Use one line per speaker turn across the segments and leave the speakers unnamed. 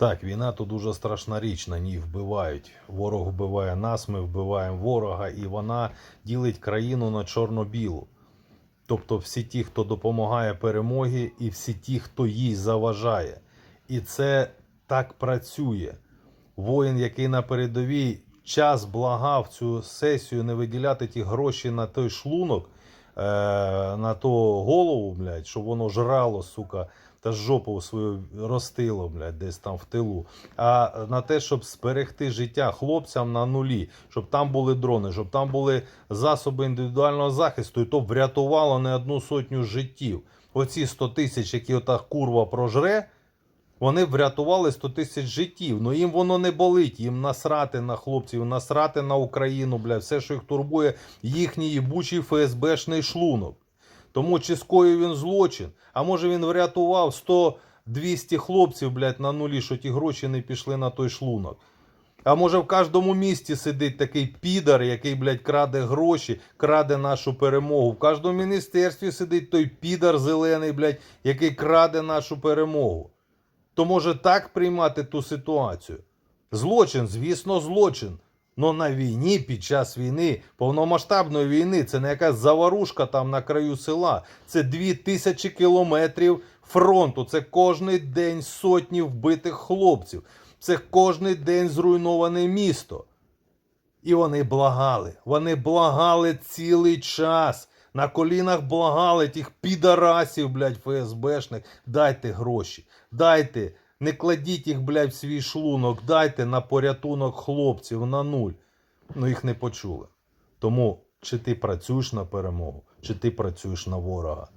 Так, війна то дуже страшна річ, на ній вбивають. Ворог вбиває нас, ми вбиваємо ворога, і вона ділить країну на чорно-білу. Тобто всі ті, хто допомагає перемогі, і всі ті, хто їй заважає. І це так працює. Воїн, який на передовій час благав цю сесію не виділяти ті гроші на той шлунок, е, на ту голову, блядь, щоб воно жрало, сука, та жопу свою ростило, блядь, десь там в тилу. А на те, щоб зберегти життя хлопцям на нулі, щоб там були дрони, щоб там були засоби індивідуального захисту, і то врятувало не одну сотню життів. Оці 100 тисяч, які ота курва прожре, вони врятували 100 тисяч життів. Ну їм воно не болить. Їм насрати на хлопців, насрати на Україну, бля, все, що їх турбує, їхній їбучий ФСБшний шлунок. Тому чи скоїв він злочин, а може він врятував 100-200 хлопців, блядь, на нулі, що ті гроші не пішли на той шлунок. А може в кожному місті сидить такий підар, який, блядь, краде гроші, краде нашу перемогу. В кожному міністерстві сидить той підар зелений, блядь, який краде нашу перемогу. То може так приймати ту ситуацію? Злочин, звісно, злочин. Но на війні, під час війни, повномасштабної війни, це не якась заварушка там на краю села. Це дві тисячі кілометрів фронту. Це кожний день сотні вбитих хлопців. Це кожний день зруйноване місто. І вони благали. Вони благали цілий час. На колінах благали тих підарасів, блядь, ФСБшних. Дайте гроші. Дайте. Не кладіть їх, блядь, в свій шлунок. Дайте на порятунок хлопців на нуль. Ну їх не почули. Тому чи ти працюєш на перемогу, чи ти працюєш на ворога.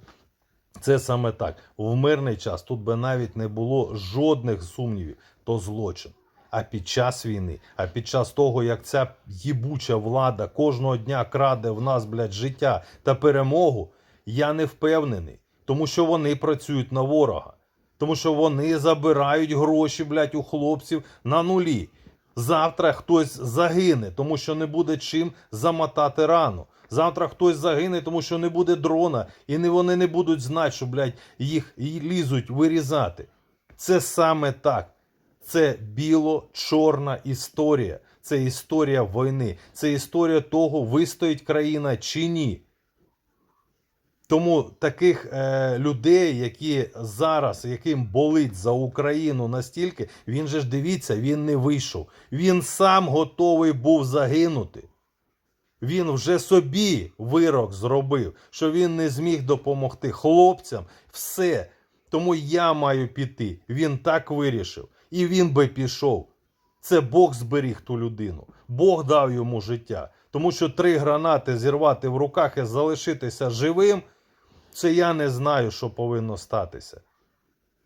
Це саме так. В мирний час тут би навіть не було жодних сумнівів, то злочин. А під час війни, а під час того, як ця їбуча влада кожного дня краде в нас, блядь, життя та перемогу, я не впевнений. Тому що вони працюють на ворога. Тому що вони забирають гроші, блядь, у хлопців на нулі. Завтра хтось загине, тому що не буде чим замотати рану. Завтра хтось загине, тому що не буде дрона, і не вони не будуть знати, що, блядь, їх лізуть вирізати. Це саме так. Це біло-чорна історія. Це історія війни. Це історія того, вистоїть країна чи ні. Тому таких е, людей, які зараз, яким болить за Україну настільки, він же ж дивіться, він не вийшов. Він сам готовий був загинути. Він вже собі вирок зробив, що він не зміг допомогти хлопцям. Все. Тому я маю піти. Він так вирішив. І він би пішов. Це Бог зберіг ту людину. Бог дав йому життя. Тому що три гранати зірвати в руках і залишитися живим, це я не знаю, що повинно статися.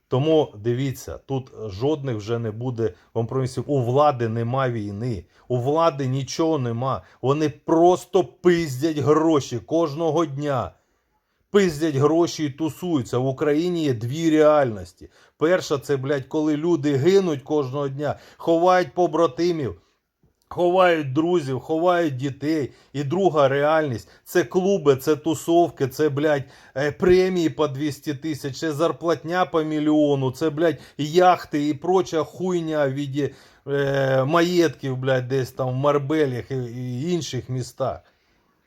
Тому дивіться, тут жодних вже не буде компромісів. У влади нема війни, у влади нічого нема. Вони просто пиздять гроші кожного дня. Пиздять гроші і тусуються. В Україні є дві реальності. Перша це, блядь, коли люди гинуть кожного дня, ховають побратимів, ховають друзів, ховають дітей. І друга реальність це клуби, це тусовки, це, блядь, е, премії по 200 тисяч, це зарплатня по мільйону, це, блядь, яхти і проча хуйня в віді е, маєтків, блядь, десь там в Марбелях і, і інших містах.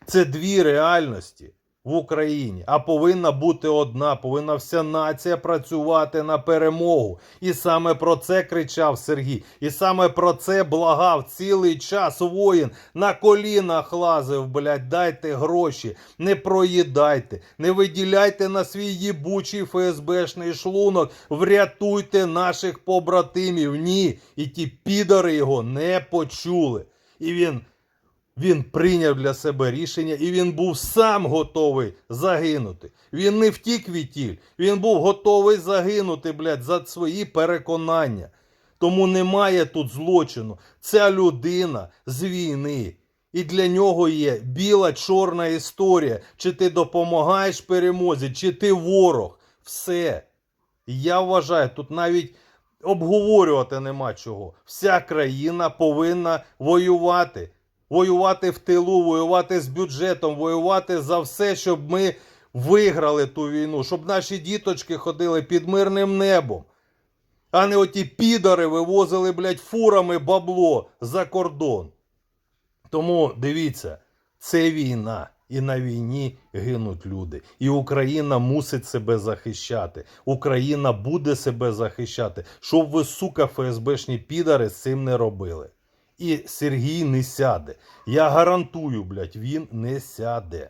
Це дві реальності в Україні. А повинна бути одна, повинна вся нація працювати на перемогу. І саме про це кричав Сергій. І саме про це благав цілий час воїн на колінах лазив, блядь, дайте гроші, не проїдайте, не виділяйте на свій їбучий ФСБшний шлунок, врятуйте наших побратимів. Ні. І ті підари його не почули. І він він прийняв для себе рішення і він був сам готовий загинути. Він не втік від тіль, він був готовий загинути, блядь, за свої переконання. Тому немає тут злочину. Ця людина з війни. І для нього є біла чорна історія. Чи ти допомагаєш перемозі, чи ти ворог. Все. Я вважаю, тут навіть обговорювати нема чого. Вся країна повинна воювати воювати в тилу, воювати з бюджетом, воювати за все, щоб ми виграли ту війну, щоб наші діточки ходили під мирним небом. А не оті підари вивозили, блядь, фурами бабло за кордон. Тому дивіться, це війна, і на війні гинуть люди. І Україна мусить себе захищати. Україна буде себе захищати. Щоб ви, сука, ФСБшні підари з цим не робили. І Сергій не сяде. Я гарантую, блядь, він не сяде.